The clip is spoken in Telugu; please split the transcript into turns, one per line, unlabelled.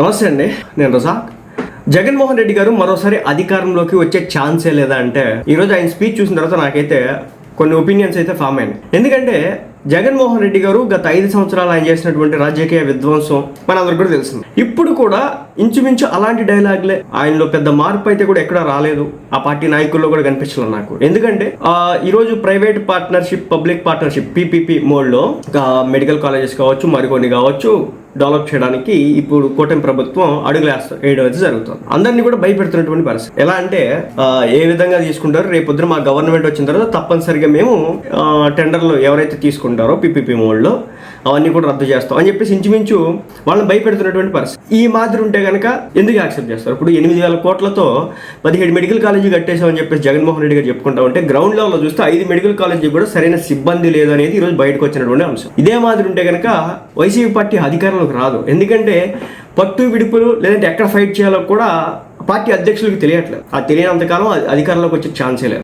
నమస్తే అండి నేను రజాక్. జగన్మోహన్ రెడ్డి గారు మరోసారి అధికారంలోకి వచ్చే ఛాన్సే లేదా అంటే ఈరోజు ఆయన స్పీచ్ చూసిన తర్వాత నాకైతే కొన్ని ఒపీనియన్స్ అయితే ఫామ్ అయినాయి. ఎందుకంటే జగన్మోహన్ రెడ్డి గారు గత ఐదు సంవత్సరాలు ఆయన చేసినటువంటి రాజకీయ విధ్వంసం మనందరికి కూడా తెలిసింది. ఇప్పుడు కూడా ఇంచుమించు అలాంటి డైలాగ్లే ఆయనలో పెద్ద మార్పు అయితే కూడా ఎక్కడ రాలేదు. ఆ పార్టీ నాయకుల్లో కూడా కనిపించలేదు నాకు. ఎందుకంటే ఈరోజు private partnership public partnership PPP మోడ్లో మెడికల్ కాలేజెస్ కావచ్చు మరికొన్ని కావచ్చు డెవలప్ చేయడానికి ఇప్పుడు కూటమి ప్రభుత్వం అడుగులు వేస్తారు వేయడం అయితే జరుగుతుంది. అందరినీ కూడా భయపెడుతున్నటువంటి పరిస్థితి. ఎలా అంటే ఏ విధంగా తీసుకుంటారు రేపు పొద్దున మా గవర్నమెంట్ వచ్చిన తర్వాత తప్పనిసరిగా మేము టెండర్లు ఎవరైతే తీసుకుంటారో పిపిపి మోడ్లో అవన్నీ కూడా రద్దు చేస్తాం అని చెప్పేసి ఇంచుమించు వాళ్ళని భయపెడుతున్నటువంటి పరిస్థితి. ఈ మాదిరి ఉంటే కనుక ఎందుకు యాక్సెప్ట్ చేస్తారు? ఇప్పుడు ఎనిమిది వేల కోట్లతో పదిహేడు మెడికల్ కాలేజీ కట్టేశామని చెప్పేసి జగన్మోహన్ రెడ్డి గారు చెప్పుకుంటా ఉంటే గ్రౌండ్ లెవెల్లో చూస్తే ఐదు మెడికల్ కాలేజీ కూడా సరైన సిబ్బంది లేదు అనేది ఈ రోజు బయటకు వచ్చినటువంటి అంశం. ఇదే మాదిరి ఉంటే కనుక వైసీపీ పార్టీ అధికారంలోకి రాదు. ఎందుకంటే పట్టు విడుపులు లేదంటే ఎక్కడ ఫైట్ చేయాలో కూడా పార్టీ అధ్యక్షులకు తెలియట్లేదు. ఆ తెలియనంతకాలం అధికారంలోకి వచ్చే ఛాన్సే లేదు.